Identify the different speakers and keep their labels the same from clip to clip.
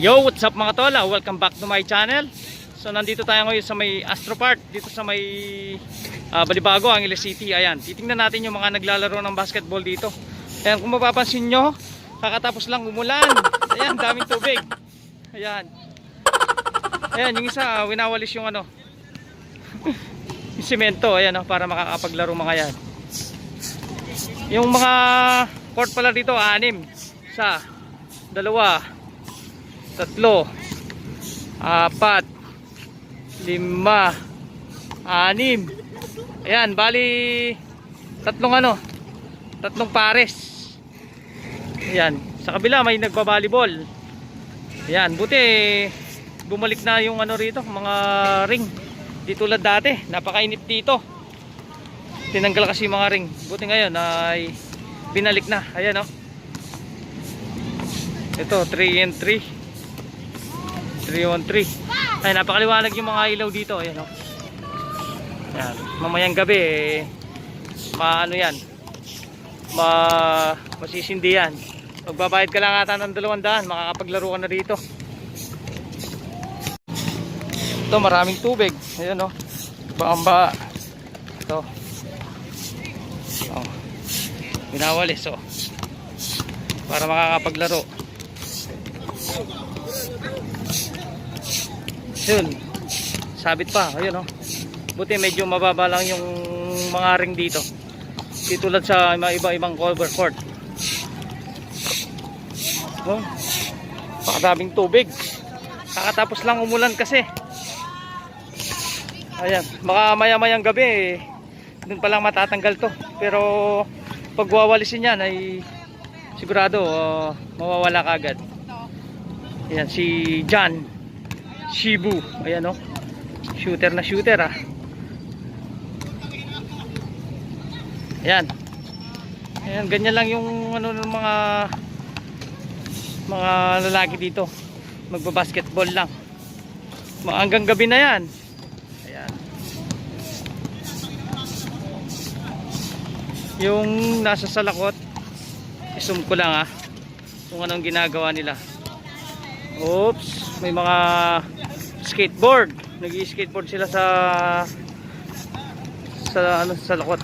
Speaker 1: Yo, what's up mga tola? Welcome back to my channel. So nandito tayo ngayon sa may Astro Park, dito sa may ah, Balibago, Angeles City. Ayan, titingnan natin yung mga naglalaro ng basketball dito. Ayan, kung mapapansin nyo, kakatapos lang umulan. Ayan, daming tubig. Ayan. Ayan, yung isa, winawalis yung ano, yung simento, ayan oh, para makakapaglaro mga yan. Yung mga court pala dito, anim. Isa, dalawa, tatlo, apat, lima, anim. Ayan, bali tatlong ano, tatlong pares. Ayan, sa kabila may nagba-volleyball. Ayan, buti bumalik na yung ano rito, mga ring. Di tulad dati, napakainit dito. Tinanggal kasi mga ring. Buti ngayon ay binalik na. Ayan oh. Ito, 3 and 3. 3 on 3. Ay, napakaliwanag yung mga ilaw dito. Ayan, oh. Ayan. Mamayang gabi, eh, maano yan, ma masisindi yan. Magbabayad ka lang ata ng 200, makakapaglaro ka na dito. Ito, maraming tubig. Ayan, oh. Baamba. Ito. Oh. Binawalis, oh. Para makakapaglaro. Yun. Sabit pa. Ayun oh. Buti medyo mababa lang yung mga ring dito. Di tulad sa mga iba-ibang cover court. Oh. Pakadaming tubig. Kakatapos lang umulan kasi. Ayan. Baka maya-mayang gabi eh, dun pa lang matatanggal to. Pero pag wawalisin yan ay sigurado uh, mawawala kagad. Ayan si John Shibu. Ayan oh. Shooter na shooter ah. Ayan. Ayan, ganyan lang yung ano ng mga mga lalaki dito. Magba-basketball lang. Hanggang gabi na yan. Ayan. Yung nasa salakot, isum ko lang ah. Kung anong ginagawa nila. Oops, may mga skateboard. Nag-skateboard sila sa sa ano sa lakot.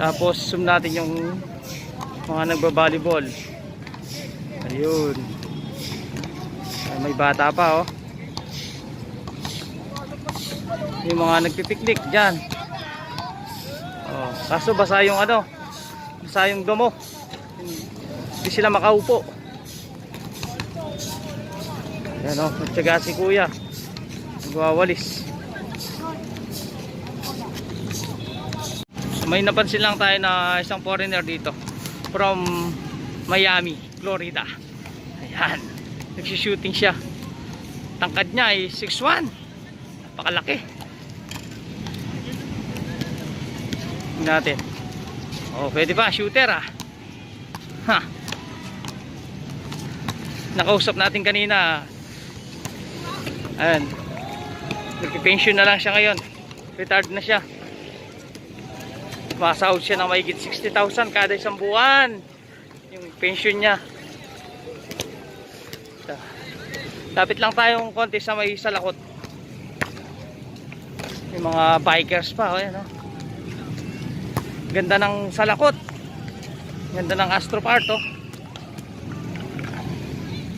Speaker 1: Tapos zoom natin yung mga nagba-volleyball. Ayun. Ay, may bata pa oh. Yung mga nagpipiknik diyan. Oh, kaso basa yung ano, basa yung domo. Hindi sila makaupo. Yan o, nagtsaga si kuya. Nagwawalis. So, may napansin lang tayo na isang foreigner dito. From Miami, Florida. Ayan. Nagsishooting siya. Tangkad niya ay 6'1". Napakalaki. Tingnan natin. Oh, pwede pa. Shooter ah. Ha. Nakausap natin kanina. Ayan. Nagpipension na lang siya ngayon. Retired na siya. Masahod siya ng mahigit 60,000 kada isang buwan. Yung pension niya. Lapit lang tayong konti sa may salakot. Yung mga bikers pa. Ayan, oh. Ganda ng salakot. Ganda ng Astro Park oh.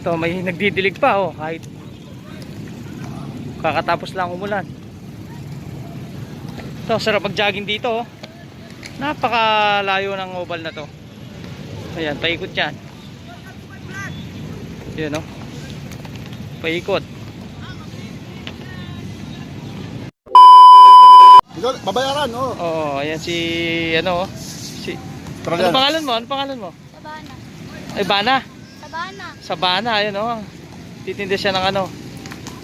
Speaker 1: Ito may nagdidilig pa oh kahit kakatapos lang umulan. Ito sarap mag-jogging dito oh. Napakalayo ng oval na to. Ayan, paikot yan. Yan oh. Paikot.
Speaker 2: Babayaran, oh.
Speaker 1: Oo, ayan si ano oh. Si Ano
Speaker 2: Australian.
Speaker 1: pangalan mo? Ano pangalan mo?
Speaker 3: Sabana.
Speaker 1: Ay Bana.
Speaker 3: Sabana.
Speaker 1: Sabana, ayun oh. Titinda siya ng ano.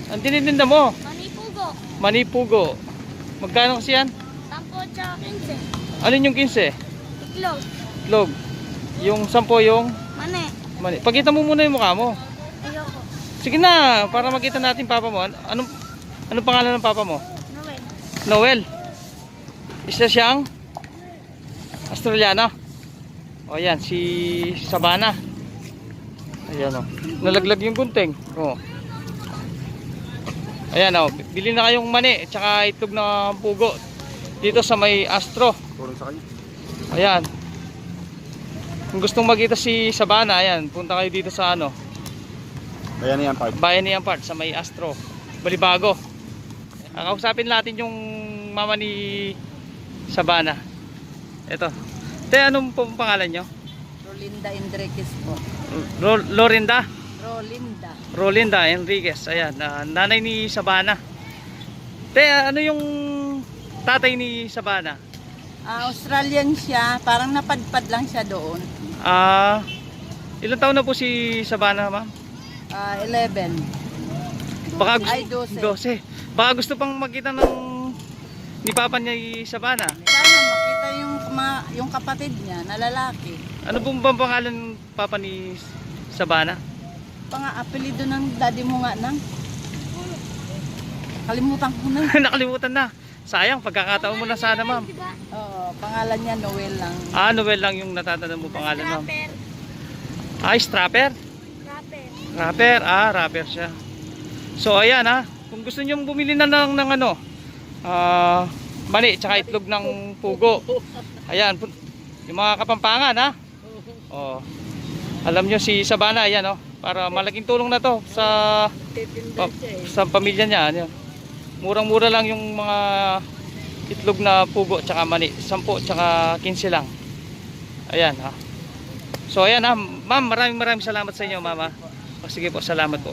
Speaker 1: Ang tinitinda mo?
Speaker 3: Manipugo.
Speaker 1: Manipugo. Magkano kasi yan?
Speaker 3: Tampo tsaka 15.
Speaker 1: Alin yung 15?
Speaker 3: Itlog.
Speaker 1: Log. Yung 10 yung
Speaker 3: Mane.
Speaker 1: mani. Pakita mo muna yung mukha mo.
Speaker 3: Ayoko.
Speaker 1: Sige na, para makita natin papa mo. An- Anong anong pangalan ng papa mo?
Speaker 3: Noel.
Speaker 1: Noel. Isa siyang Australiana. O yan, si Sabana. Ayan o. Nalaglag yung gunting. Oh. Ayan o. Bili na kayong mani at saka itlog na pugo. Dito sa may Astro. Ayan. Kung gustong magkita si Sabana, ayan, punta kayo dito sa ano,
Speaker 2: Kaya na yan, part.
Speaker 1: bayan ni Ampart sa may Astro, Balibago. Ang kausapin natin yung mama ni Sabana. Ito. Te, anong pangalan nyo?
Speaker 4: Rolinda Enriquez po.
Speaker 1: Ro- Lorinda?
Speaker 4: Rolinda.
Speaker 1: Rolinda Enriquez. Ayan, ah, nanay ni Sabana. Te, ano yung tatay ni Sabana?
Speaker 4: Ah, Australian siya, parang napadpad lang siya doon.
Speaker 1: Ah, ilang taon na po si Sabana, ma'am?
Speaker 4: Ah, 11.
Speaker 1: Baka gusto,
Speaker 4: Ay, 12.
Speaker 1: 12. Baka gusto pang makita ng ni Papa niya yung Sabana.
Speaker 4: Sana makita yung, yung kapatid niya na lalaki.
Speaker 1: Ano pong bang pangalan ng Papa ni Sabana?
Speaker 4: Panga apelido ng daddy mo nga nang. Kalimutan ko na.
Speaker 1: Nakalimutan na. Sayang, pagkakataon mo na sana, ma'am.
Speaker 3: Diba?
Speaker 4: Oo, pangalan niya Noel lang.
Speaker 1: Ah, Noel lang yung natatanda mo pangalan, ma'am.
Speaker 3: Rapper.
Speaker 1: Ah, strapper?
Speaker 3: Rapper.
Speaker 1: Rapper, ah, rapper siya. So, ayan ha. Kung gusto niyo bumili na ng, ng ano, ah, mani, tsaka itlog ng pugo. Ayan, pun- yung mga kapampangan ha. Oh. Alam nyo si Sabana, ayan oh. Para malaking tulong na to sa pa- sa pamilya niya. Ano. Murang-mura lang yung mga itlog na pugo tsaka mani. 10 tsaka 15 lang. Ayan ha. So ayan ha, ma'am, maraming maraming salamat sa inyo, mama. O, sige po, salamat po.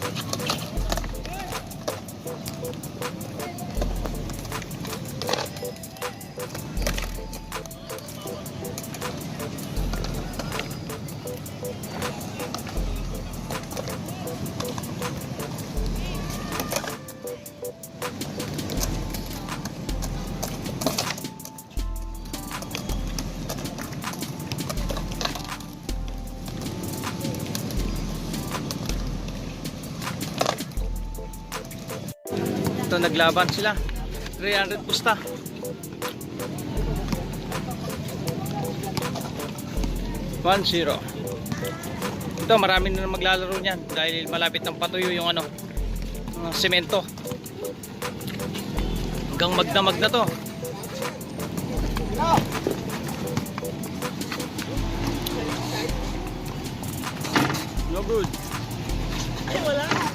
Speaker 1: Thank you. Ito naglaban sila. 300 pusta. One zero. Ito marami na maglalaro niyan dahil malapit ng patuyo yung ano, yung semento. Hanggang magdamag na to. No good. Ay, wala.